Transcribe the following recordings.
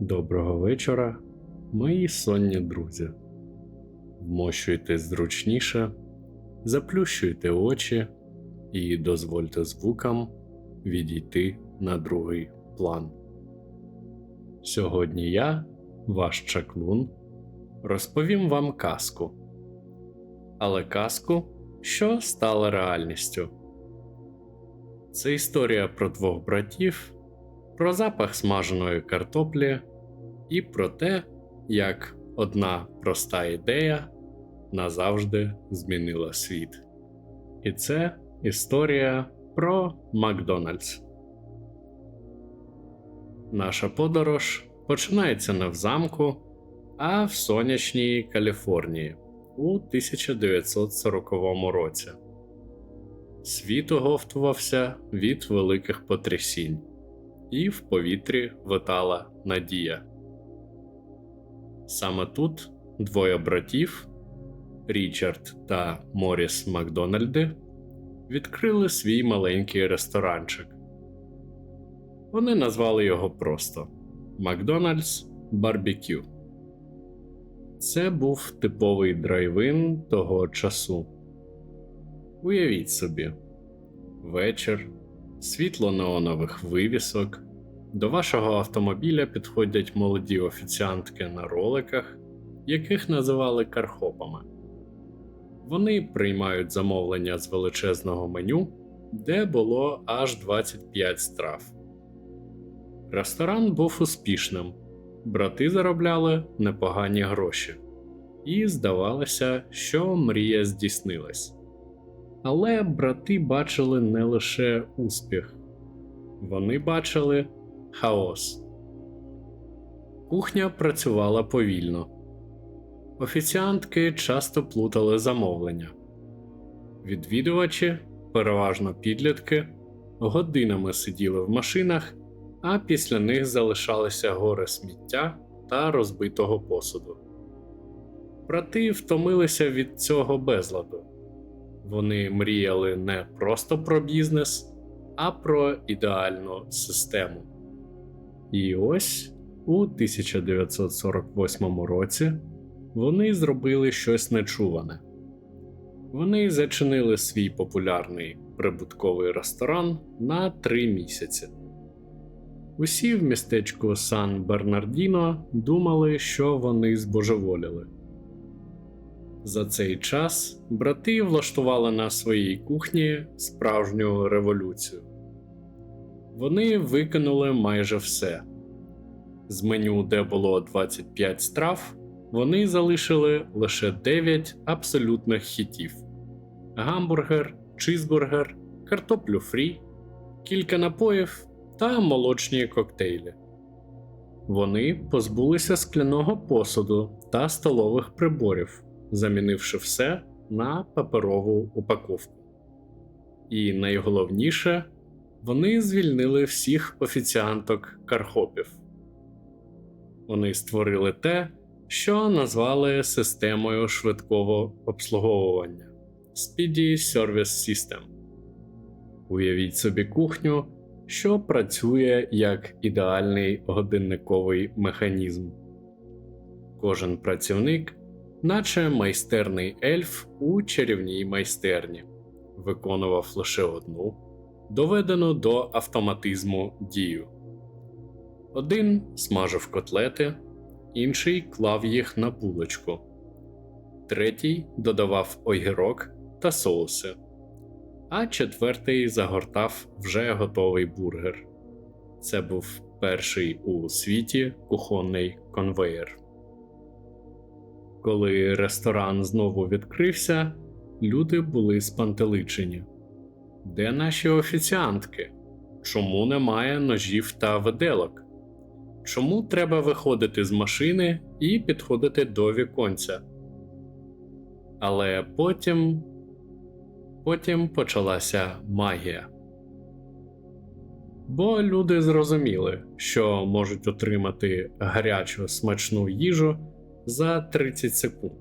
Доброго вечора, мої сонні друзі. Вмощуйте зручніше, заплющуйте очі і дозвольте звукам відійти на другий план. Сьогодні я, ваш чаклун, розповім вам казку. Але казку, що стала реальністю. Це історія про двох братів, про запах смаженої картоплі і про те, як одна проста ідея назавжди змінила світ. І це історія про Макдональдс. Наша подорож починається не в замку, а в сонячній Каліфорнії у 1940 році. Світ оговтувався від великих потрясінь, і в повітрі витала надія. Саме тут двоє братів Річард та Моріс Макдональди відкрили свій маленький ресторанчик. Вони назвали його просто Макдональдс Барбекю. Це був типовий драйвин того часу. Уявіть собі, вечір, світло неонових вивісок. До вашого автомобіля підходять молоді офіціантки на роликах, яких називали кархопами. Вони приймають замовлення з величезного меню, де було аж 25 страв. Ресторан був успішним, брати заробляли непогані гроші, і здавалося, що мрія здійснилась. Але брати бачили не лише успіх, вони бачили хаос. Кухня працювала повільно. Офіціантки часто плутали замовлення. Відвідувачі, переважно підлітки, годинами сиділи в машинах, а після них залишалися гори сміття та розбитого посуду. Брати втомилися від цього безладу. Вони мріяли не просто про бізнес, а про ідеальну систему. І ось у 1948 році вони зробили щось нечуване. Вони зачинили свій популярний прибутковий ресторан на три місяці. Усі в містечку Сан Бернардіно думали, що вони збожеволіли. За цей час брати влаштували на своїй кухні справжню революцію. Вони викинули майже все. З меню, де було 25 страв, вони залишили лише 9 абсолютних хітів: гамбургер, чизбургер, картоплю фрі, кілька напоїв та молочні коктейлі. Вони позбулися скляного посуду та столових приборів, замінивши все на паперову упаковку. І найголовніше, вони звільнили всіх офіціанток кархопів. Вони створили те, що назвали системою швидкого обслуговування Speedy Service System. Уявіть собі кухню, що працює як ідеальний годинниковий механізм. Кожен працівник, наче майстерний ельф у чарівній майстерні, виконував лише одну, доведену до автоматизму дію. Один смажив котлети, інший клав їх на булочку, третій додавав огірок та соуси, а четвертий загортав вже готовий бургер. Це був перший у світі кухонний конвеєр. Коли ресторан знову відкрився, люди були спантеличені. Де наші офіціантки? Чому немає ножів та виделок? Чому треба виходити з машини і підходити до віконця? Але потім потім почалася магія. Бо люди зрозуміли, що можуть отримати гарячу смачну їжу за 30 секунд,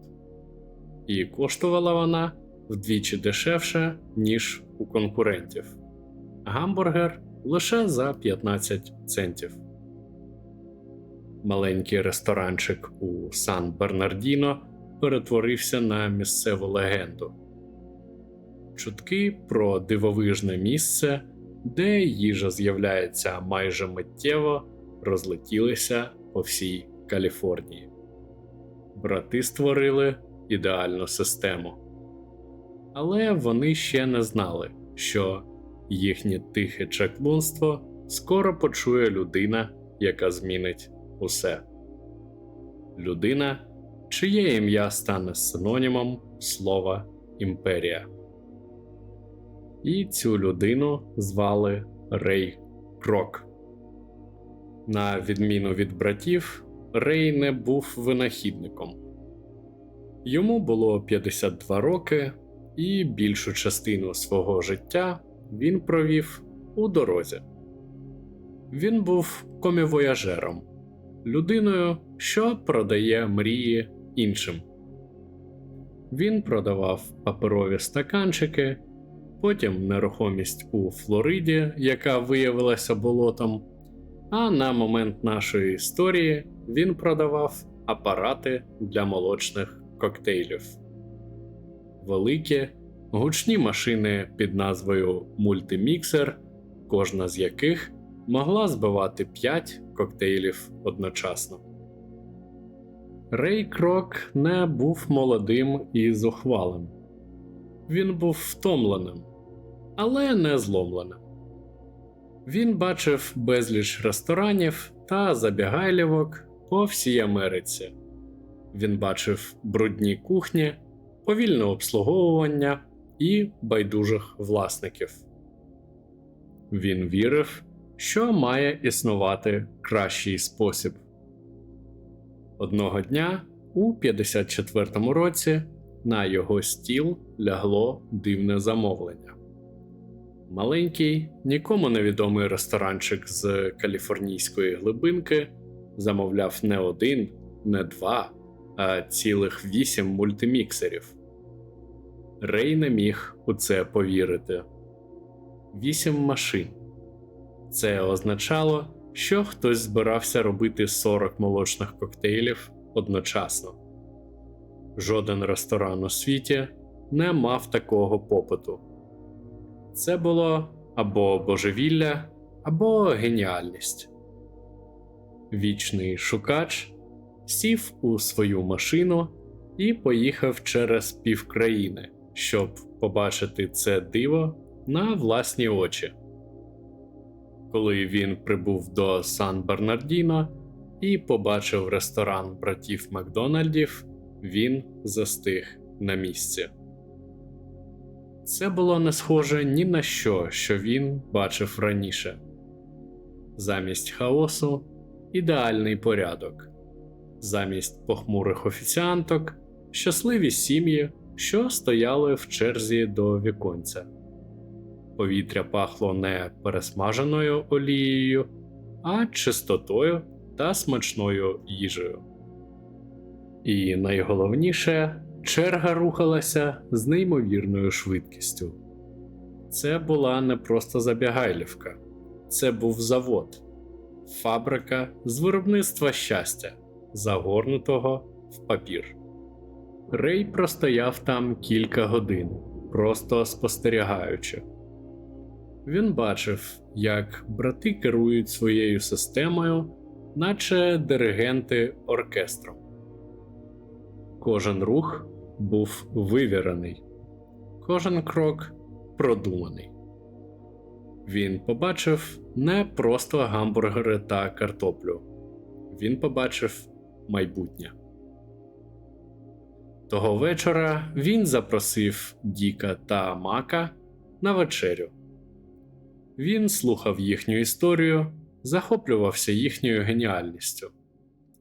і коштувала вона вдвічі дешевше, ніж у конкурентів. Гамбургер лише за 15 центів. Маленький ресторанчик у Сан Бернардіно перетворився на місцеву легенду. Чутки про дивовижне місце, де їжа з'являється майже миттєво, розлетілися по всій Каліфорнії. Брати створили ідеальну систему. Але вони ще не знали, що їхнє тихе чаклунство скоро почує людина, яка змінить усе. Людина, чиє ім'я стане синонімом слова імперія. І цю людину звали Рей Крок. На відміну від братів, Рей не був винахідником. Йому було 52 роки, і більшу частину свого життя він провів у дорозі. Він був комівояжером, людиною, що продає мрії іншим. Він продавав паперові стаканчики, потім нерухомість у Флориді, яка виявилася болотом. А на момент нашої історії він продавав апарати для молочних коктейлів. Великі, гучні машини під назвою мультиміксер, кожна з яких могла збивати 5 коктейлів одночасно. Рей Крок не був молодим і зухвалим. Він був втомленим, але не зломленим. Він бачив безліч ресторанів та забігайлівок по всій Америці. Він бачив брудні кухні, повільне обслуговування і байдужих власників. Він вірив, що має існувати кращий спосіб. Одного дня у 54-му році на його стіл лягло дивне замовлення. Маленький, нікому невідомий ресторанчик з каліфорнійської глибинки замовляв не один, не два, а цілих вісім мультиміксерів. Рей не міг у це повірити. Вісім машин. Це означало, що хтось збирався робити 40 молочних коктейлів одночасно. Жоден ресторан у світі не мав такого попиту. Це було або божевілля, або геніальність. Вічний шукач сів у свою машину і поїхав через півкраїни, щоб побачити це диво на власні очі. Коли він прибув до Сан Бернардіно і побачив ресторан братів Макдональдів, він застиг на місці. Це було не схоже ні на що, що він бачив раніше. Замість хаосу ідеальний порядок, замість похмурих офіціанток, щасливі сім'ї, що стояли в черзі до віконця. Повітря пахло не пересмаженою олією, а чистотою та смачною їжею. І найголовніше, черга рухалася з неймовірною швидкістю. Це була не просто забігайлівка, це був завод, фабрика з виробництва щастя, загорнутого в папір. Рей простояв там кілька годин, просто спостерігаючи. Він бачив, як брати керують своєю системою, наче диригенти оркестром. Кожен рух був вивірений, кожен крок продуманий. Він побачив не просто гамбургери та картоплю, він побачив майбутнє. Того вечора він запросив Діка та Мака на вечерю. Він слухав їхню історію, захоплювався їхньою геніальністю,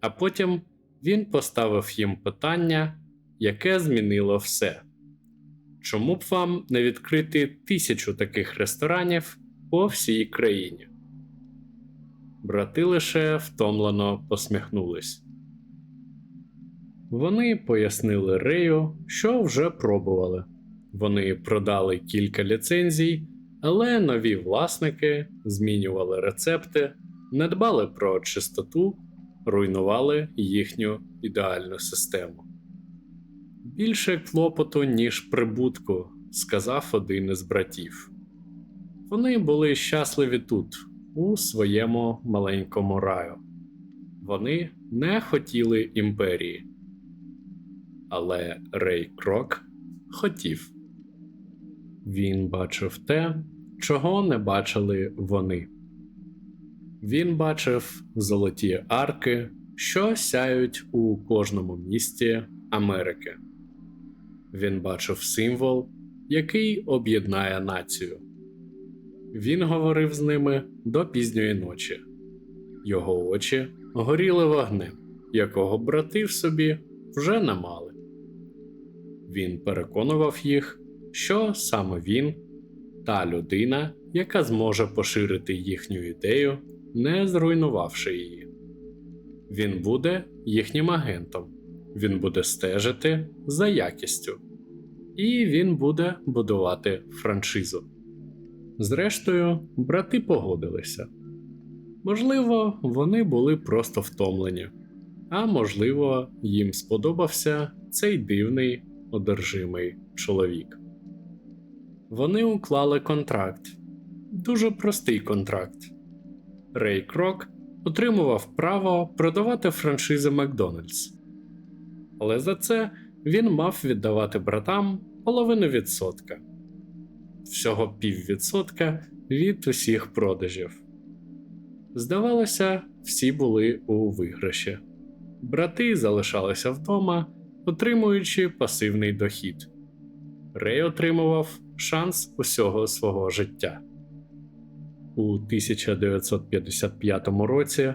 а потім він поставив їм питання, яке змінило все. Чому б вам не відкрити тисячу таких ресторанів по всій країні? Брати лише втомлено посміхнулись. Вони пояснили Рею, що вже пробували. Вони продали кілька ліцензій, але нові власники змінювали рецепти, не дбали про чистоту руйнували їхню ідеальну систему. Більше клопоту, ніж прибутку, сказав один із братів. Вони були щасливі тут, у своєму маленькому раю. Вони не хотіли імперії. Але Рей Крок хотів. Він бачив те, чого не бачили вони. Він бачив золоті арки, що сяють у кожному місті Америки. Він бачив символ, який об'єднає націю. Він говорив з ними до пізньої ночі. Його очі горіли вогнем, якого брати в собі вже не мали. Він переконував їх, що саме він та людина, яка зможе поширити їхню ідею, не зруйнувавши її. Він буде їхнім агентом, він буде стежити за якістю, і він буде будувати франшизу. Зрештою, брати погодилися. Можливо, вони були просто втомлені, а можливо, їм сподобався цей дивний одержимий чоловік. Вони уклали контракт, дуже простий контракт. Рей Крок отримував право продавати франшизи Макдональдс, але за це він мав віддавати братам половину відсотка всього піввідсотка від усіх продажів. Здавалося, всі були у виграші. Брати залишалися вдома, отримуючи пасивний дохід. Рей отримував шанс усього свого життя. У 1955 році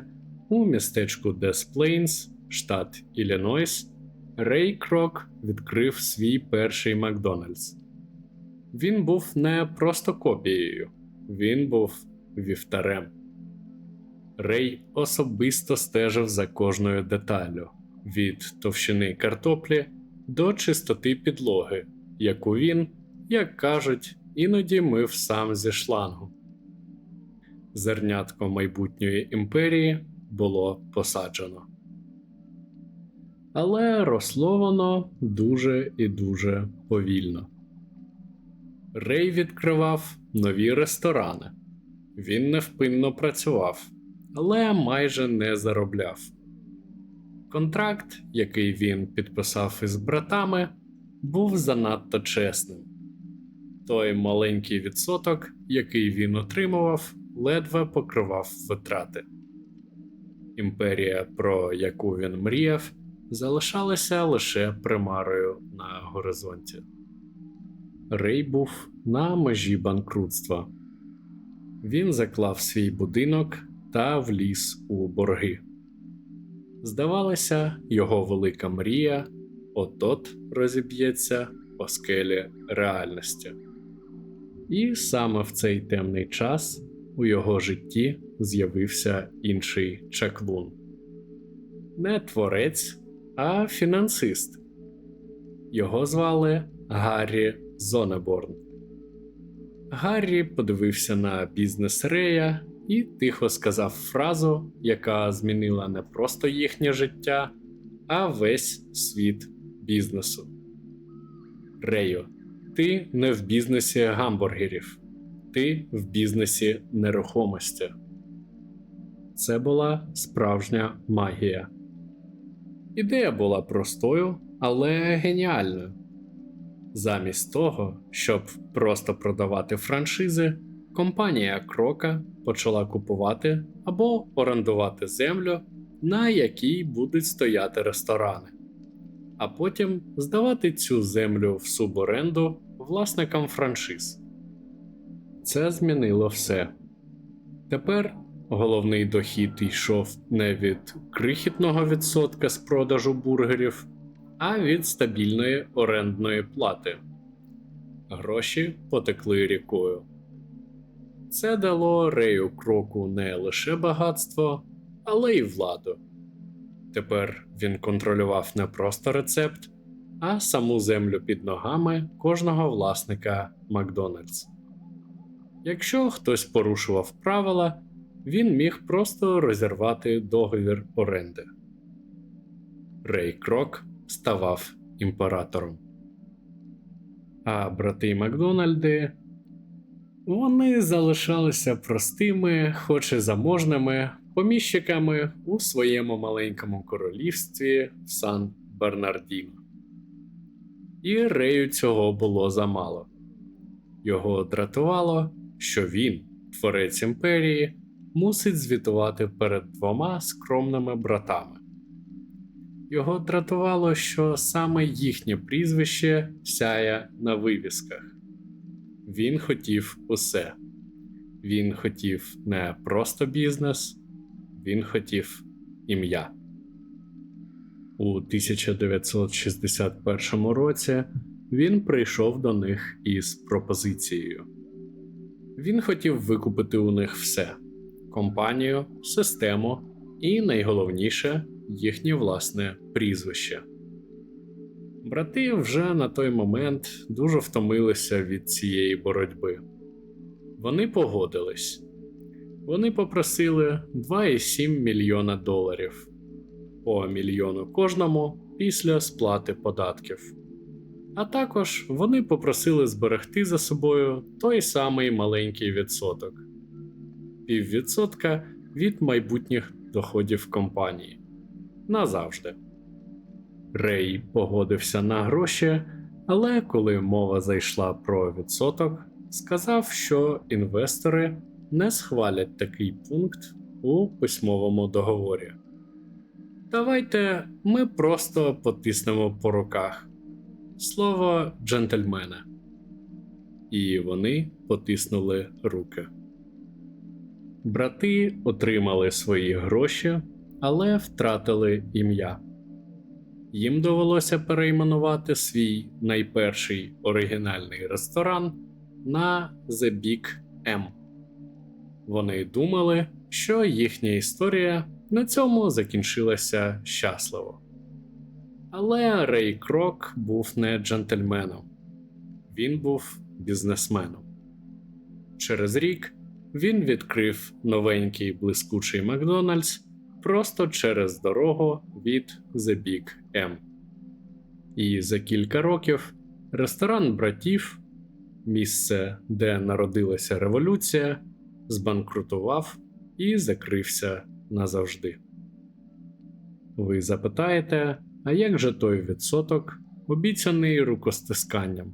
у містечку Дес Плейнс, штат Іллінойс, Рей Крок відкрив свій перший Макдональдс. Він був не просто копією, він був вівтарем. Рей особисто стежив за кожною деталлю від товщини картоплі до чистоти підлоги, яку він, як кажуть, іноді мив сам зі шлангу. Зернятко майбутньої імперії було посаджено. Але росло воно дуже і дуже повільно. Рей відкривав нові ресторани. Він невпинно працював, але майже не заробляв. Контракт, який він підписав із братами, був занадто чесним. Той маленький відсоток, який він отримував, ледве покривав витрати. Імперія, про яку він мріяв, залишалася лише примарою на горизонті. Рей був на межі банкрутства. Він заклав свій будинок та вліз у борги. Здавалося, його велика мрія от-от розіб'ється по скелі реальності. І саме в цей темний час у його житті з'явився інший чаклун. Не творець, а фінансист. Його звали Гаррі Зонеборн. Гаррі подивився на бізнес Рея і тихо сказав фразу, яка змінила не просто їхнє життя, а весь світ бізнесу. Рею, ти не в бізнесі гамбургерів, ти в бізнесі нерухомості. Це була справжня магія. Ідея була простою, але геніальною. Замість того, щоб просто продавати франшизи, компанія Крока почала купувати або орендувати землю, на якій будуть стояти ресторани, а потім здавати цю землю в суборенду власникам франшиз. Це змінило все. Тепер головний дохід йшов не від крихітного відсотка з продажу бургерів а від стабільної орендної плати. Гроші потекли рікою. Це дало Рею Кроку не лише багатство, але й владу. Тепер він контролював не просто рецепт, а саму землю під ногами кожного власника Макдональдс. Якщо хтось порушував правила, він міг просто розірвати договір оренди. Рей Крок ставав імператором. А брати Макдональди вони залишалися простими, хоч і заможними поміщиками у своєму маленькому королівстві Сан Бернардіно. І Рею цього було замало. Його дратувало, що він, творець імперії, мусить звітувати перед двома скромними братами. Його дратувало, що саме їхнє прізвище сяє на вивісках. Він хотів усе. Він хотів не просто бізнес, він хотів ім'я. У 1961 році він прийшов до них із пропозицією. Він хотів викупити у них все: компанію, систему і, найголовніше, їхнє власне прізвище. Брати вже на той момент дуже втомилися від цієї боротьби. Вони погодились. Вони попросили 2,7 мільйона доларів по мільйону кожному після сплати податків. А також вони попросили зберегти за собою той самий маленький відсоток піввідсотка від майбутніх доходів компанії назавжди. Рей погодився на гроші, але коли мова зайшла про відсоток, сказав, що інвестори не схвалять такий пункт у письмовому договорі. Давайте ми просто потиснемо по руках слово джентльмена. І вони потиснули руки. Брати отримали свої гроші, але втратили ім'я. Їм довелося перейменувати свій найперший оригінальний ресторан на The Big M. Вони думали, що їхня історія на цьому закінчилася щасливо. Але Рей Крок був не джентльменом, він був бізнесменом. Через рік він відкрив новенький блискучий Макдональдс просто через дорогу від The Big M. І за кілька років ресторан братів, місце, де народилася революція, збанкрутував і закрився назавжди. Ви запитаєте, а як же той відсоток, обіцяний рукостисканням?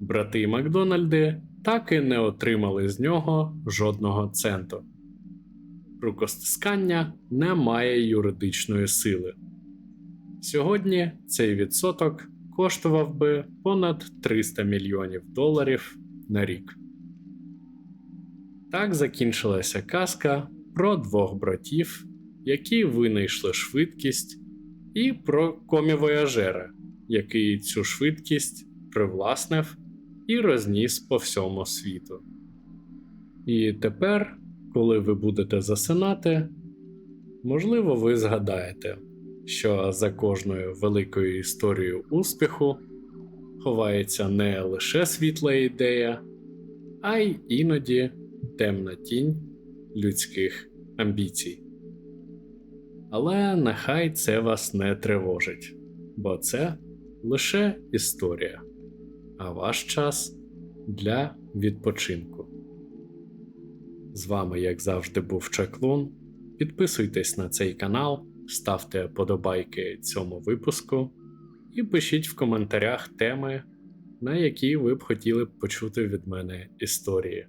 Брати Макдональди так і не отримали з нього жодного центу. Рукостискання не має юридичної сили. Сьогодні цей відсоток коштував би понад 300 мільйонів доларів на рік. Так закінчилася казка про двох братів, які винайшли швидкість, і про комівояжера, який цю швидкість привласнив і розніс по всьому світу. І тепер, коли ви будете засинати, можливо, ви згадаєте, що за кожною великою історією успіху ховається не лише світла ідея, а й іноді темна тінь людських амбіцій. Але нехай це вас не тривожить, бо це лише історія, а ваш час для відпочинку. З вами, як завжди, був Чаклун. Підписуйтесь на цей канал, ставте подобайки цьому випуску і пишіть в коментарях теми, на які ви б хотіли б почути від мене історії.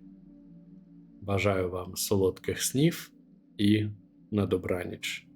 Бажаю вам солодких снів і на добраніч.